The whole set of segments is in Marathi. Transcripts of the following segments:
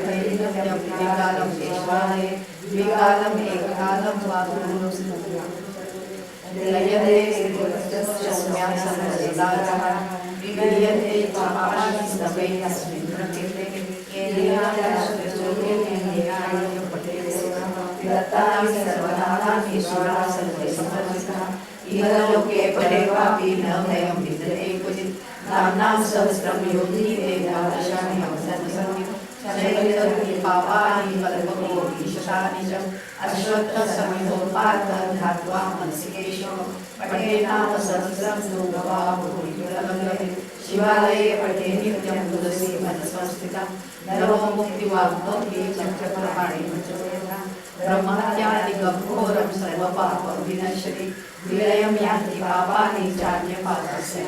द्विकालं केशवाय द्विकालम् एककालं वा लयते श्रीपुरस्यस्म्यासनसितारः विलीयते पापानि अस्मिन् प्रकृते दत्तानि सर्वनाथानि ईश्वरा सर्वे समर्पितः इहलोके परे वापि न वयं विद्यते क्वचित् नाम्नां सहस्रं योगी वेदादशानि अवसन्ति शैलकर्मि पापानि कल्पकोटि शतानि च अश्वत्थसमिधोपात् धात्वा मनसिकेशो पठेनाम सहस्रं सुगवा भूरिकुलमलये शिवालये पठे नित्यं तुलसी मनसंस्थितं नरो मुक्तिवाग्नोति चक्रप्रमाणे ब्रह्मत्यादिगम्भोरं सर्वपापं विनश्यति विलयं यान्ति पापानि चान्यपापस्य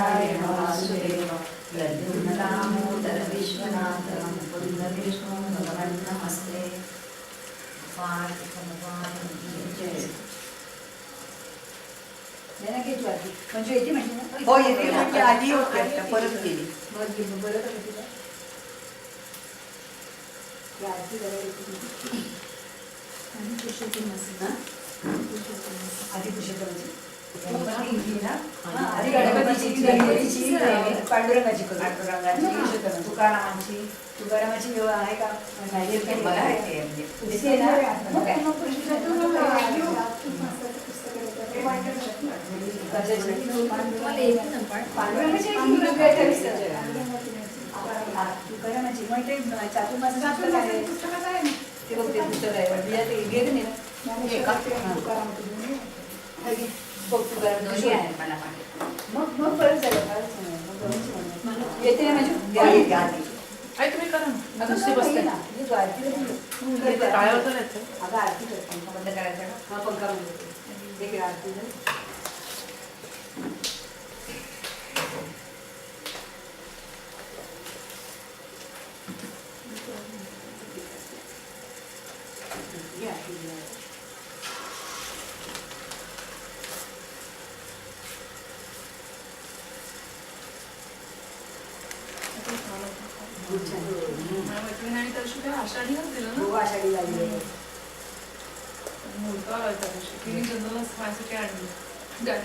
नमः नारायण वासुदेव प्रद्युम्नदामोदर विश्वनाथ मुकुन्द विष्णु भगवन् नमस्ते जनके तू आधी म्हणजे येते म्हणजे ना? हो येते म्हणजे आधी होती आता परत गेली मग घे, मग बरं का तुला? ती आरती जरा येते तुझी. आणि पुरुषोत्तम असेल. हा? आधी पुरुषोत्तमाची. गणपतीची ना? हा, आधी गणपतीची गणपतीची पांडुरंगाची. तुकारामांची तुकारामाची आहे का? पांडुरंगाची आहे की तुकारामाची. मग ते चातुर्मासाचं आहे. ते बघ ते पुस्तक आहे पण तुझ्या ते घेत नाही ना तुकाराम दोन्ही मला मागे. मग परत झालं फारच छान आहे. मग दोन्हीची म्हणा. येते ना माझी गाडी. आई तुम्ही करा ना नुसती बसते ना मी तू आरतीला बोलू. तू ते इकडे काय जा. होतं त्याचं अगं आरती कर पंखा बंद करायचा ना हा पंखा बंद कर. हे घे आरती घे. खूप छान. माझ्या मैत्रिणीने त्या दिवशी काय आषाढीलाच दिलं खूप ना आषाढी लागली आहे. मुलगा आला त्या दिवशी तिने जनरलच माझ्यासाठी आणली त्या त्या आषाढीलाच बरोबर आले त्यामुळे लगेच हा, त्यामुळे लगेच गाथा वाचून झाली आणि ते मला वाचकाची काय लगेच. करत नाहीये. नुसते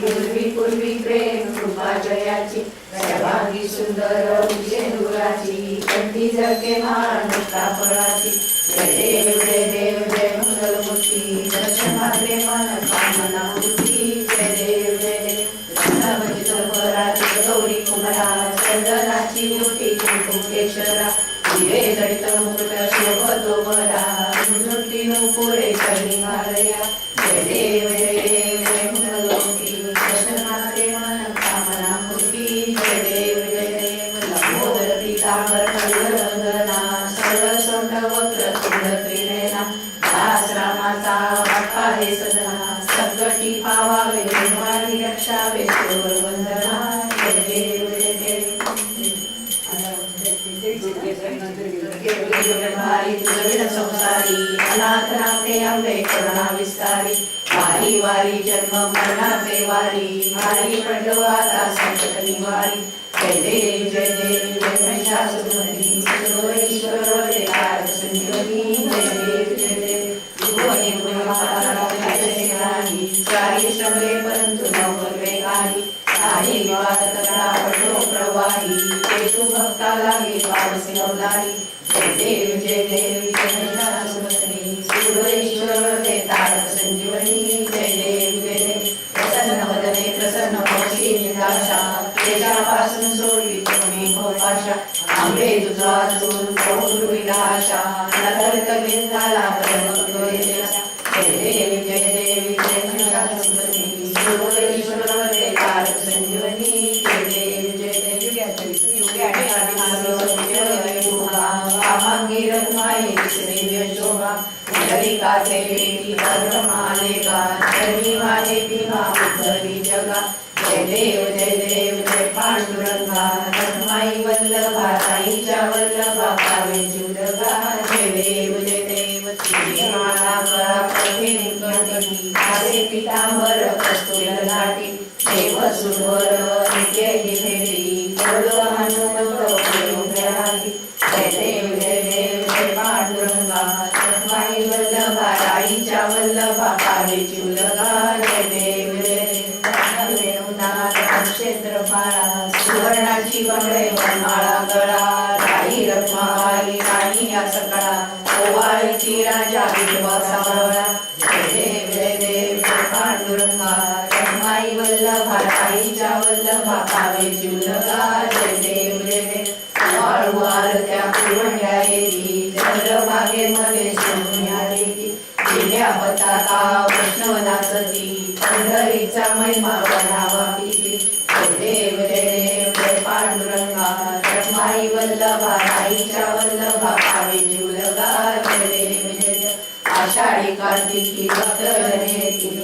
पूर्वी पूर्वी प्रेम कृपा जयाची सर्वांगी सुंदर विषेंदुराची कंठी जगे मान फळाची जय देव जय देव जय मंगलमूर्ती दर्शनात्रे मन कामना मूर्ती శ్రీమూర్తి కుంకుమేశ్వర దివే దళితమూట శోభతోమరా నృత్యము పూరేశ్వరి మాలయ జయ దేవ జయ संसारी अनाथ नाते आंबे करुणा विस्तारी वारी वारी जन्म मरणाचे वारी मारी पडलो आता संकट निवारी. जय देव जय देव जय महिषासुरमर्दिनी सुरोईश्वर जयकार सुंदरी जय देव जय देव प्रवाही भक्ताला जय देव जय देव तेजापासून सोडली तुम्ही भोपाशा आंबे तुझा वाचून पौर विलाशा नगरत बिंदाला परमत्व यशा जय देव जय देव जय सुमत्री सुरेश्वर ते संजीवनी जय देव जय देव जय देव जय देव पांडुरंगा रखमाई वल्लभा ताईच्या वल्लभा पावे जुलगा देव देव तुझी माळा गणपती पितांबर लाटी देव नित्य भेटी हनुमंत जय देव जय देव जय पांडुरंगा रखमाई वल्लभा राईच्या वल्लभा पावे क्षेत्र सुवर्णाची बंगळे माळा गळा राई रखमाई राणी या सकाळा ओवाळीची राजा विधवा सावळा पांडुरंगा वल्लभा राईच्या वल्लभा पावे जुलगा जय देव जय देव सोन्या जिल्ह्या पताका पंढरीचा महिमा बनावा किती देव देव पांडुरंगा. रखमाई वल्लभा राईच्या वल्लभा. पावे जुलगा देव देव. आषाढी कार्तिकी भक्तजनेती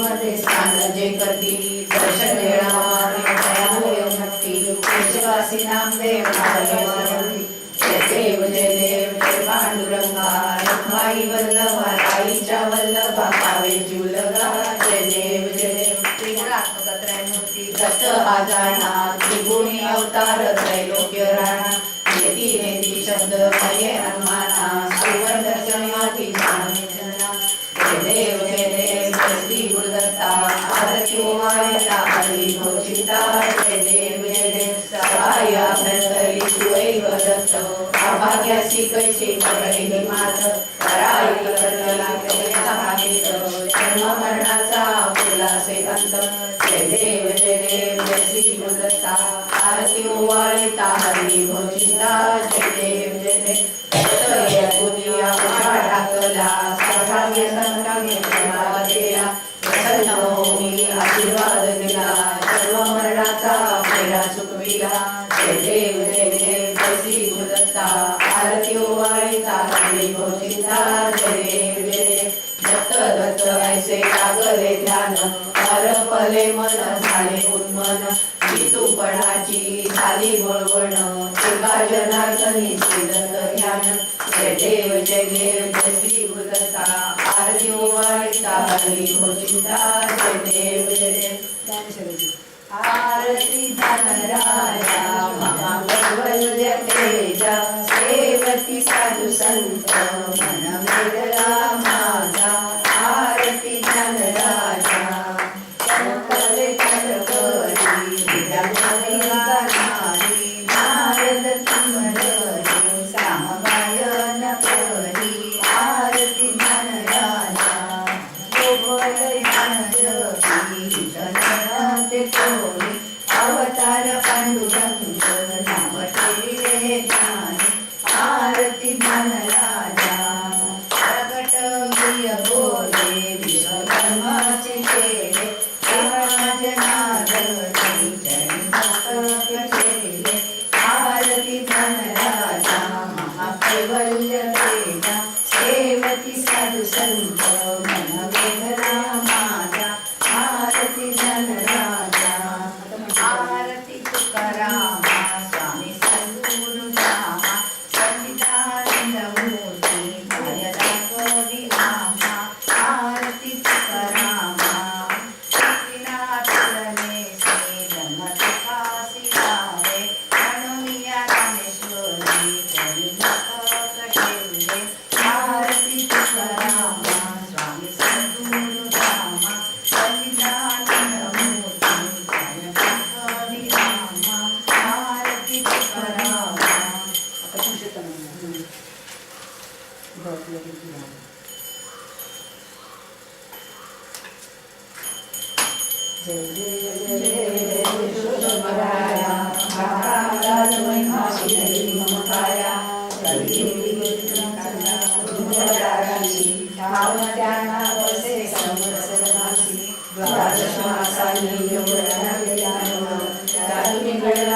मध्ये स्थान जे करती. दर्शन घेणारे भक्ती. विश्वासी नामदेव देव जय देव जय पांडुरंगा. रखमाई वल्लभा राईच्या वल्लभा. दत्त जाणा त्रिगुणी अवतार त्रैलोक्य राणा नेती नेती शब्द भये हनुमाना सुवर्ण दर्शनार्थी स्वामी देव जय देव श्री गुरुदत्ता आरती हरी देव जय देव सहाय अभ्यंतरी सुऐव दत्त. अभाग्यासी कैसे पडे मात कराई करला जन्म मरणाचा फुलासे अंत जय देव आरती ओवाळीता हरी भोचिता जय देव जय देव जय आरती ओवाळीता हरी भोचिता जय देव जय देव आरती धनराजा महावैवल्य तेजा सेवती साधू संत मनम அருகின்றன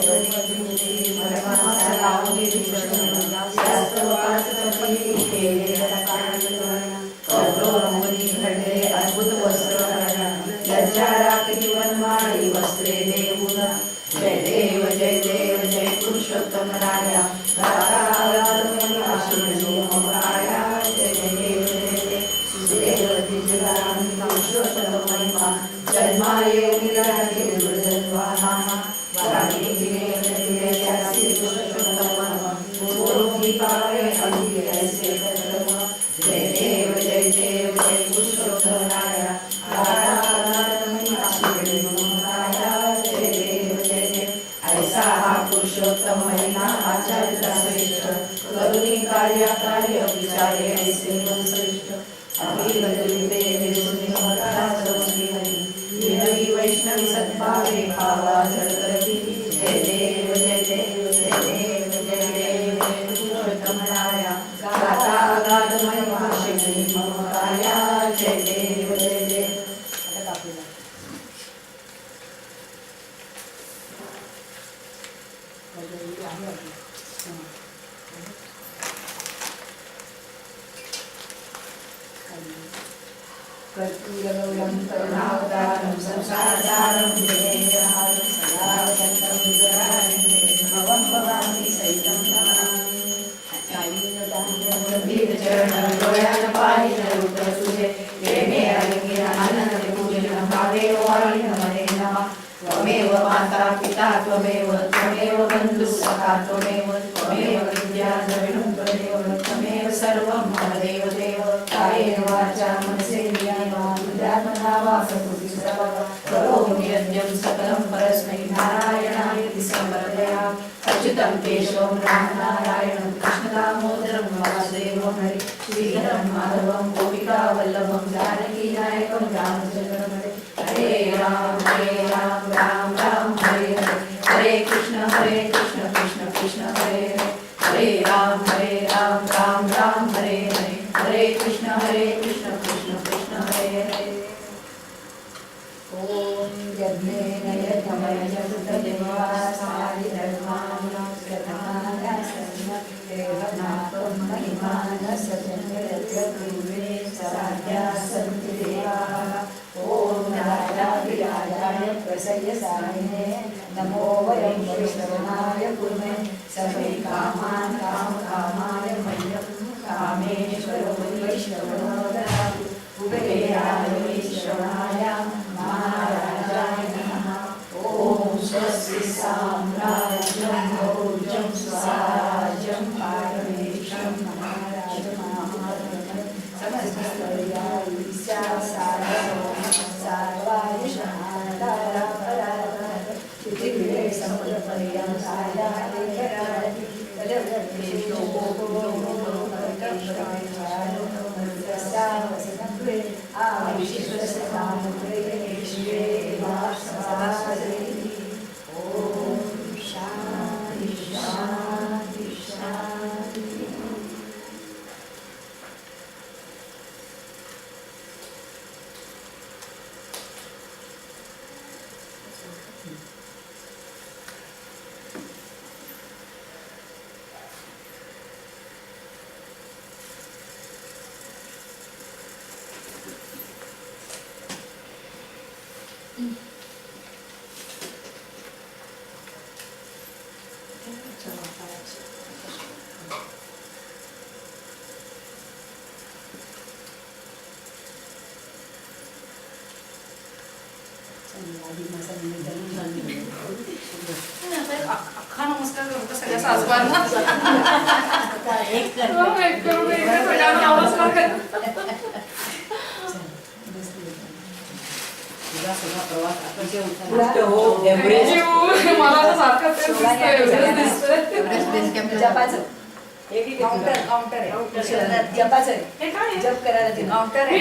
भगवती परमात्मा लावली विष्णू शास्त्र वाचतही केले Hare माया गाता अगाधमय महाशक्ती ममकाया जय देव जय संसारदारं जय. पिता त्वमेव त्वमेव बन्धुसखा त्वमेव त्वमेव विद्या त्वमेव त्वमेव सर्वं मम देव देव कायेन वाचा मनसेन्द्रियेण वा प्रकृति सर्वः करोमि यज्ञं सकलं परस्मै नारायणाय समर्पया अर्चितं केशवं रामनारायणं कृष्णदामोदरं वासुदेवं हरि श्रीधरं माधवं गोपिकावल्लभं जानकीनायकं रामचन्द्रं हरे हरे राम। राधाविराजाय प्रसय सारिणे नमो वयं वैष्णवाय कुर्मे सर्वे कामान् काम कामाय मह्यं कामेश्वरो वैष्णवदरातु उभये वैष्णवायां महाराजाय नमः। ॐ स्वस्ति साम्राय मला सारखं दिसतंय. जपाचं एक एक काउंटर काउंटर आहे जपाचं आहे काय आहे? जप करायला ते काउंटर आहे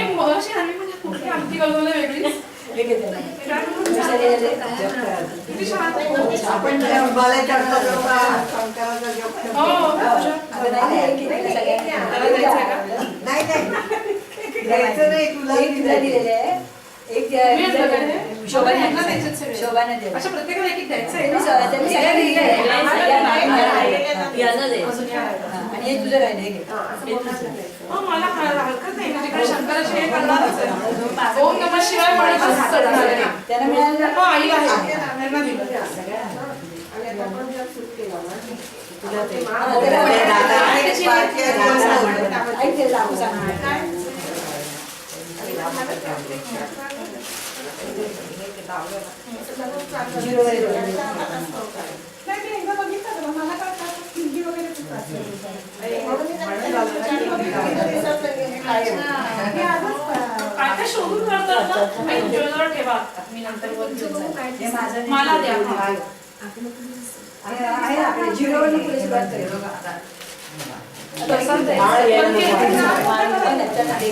म्हणजे कुठली आमटी कलवलं वेगळी आपण त्याला उभारल्या नाही, द्यायचं नाही तुला दिलेलं आहे एक शोभाने शोभाने प्रत्येकाला एक एक द्यायचं आहे आणि हे तुझं राहिलं हे घे. मला कळायला हरकत नाही. काय शंकराचे हे करणारच आहे. ओम नमः शिवाय म्हणतच चढणार आहे त्यांना मिळालं हो आई आहे. त्यांना दिलं. तुला ते. हा, ऐक ते सांग. शोधून तुमच्याजवळ ठेवा मी नंतर. मला द्या. आहे आहे ना आपले झिरो वर पुढे सुरुवात करेल. तसंच आहे. बाळ यायला पण ते- नको. पण त्याच्यात आहे.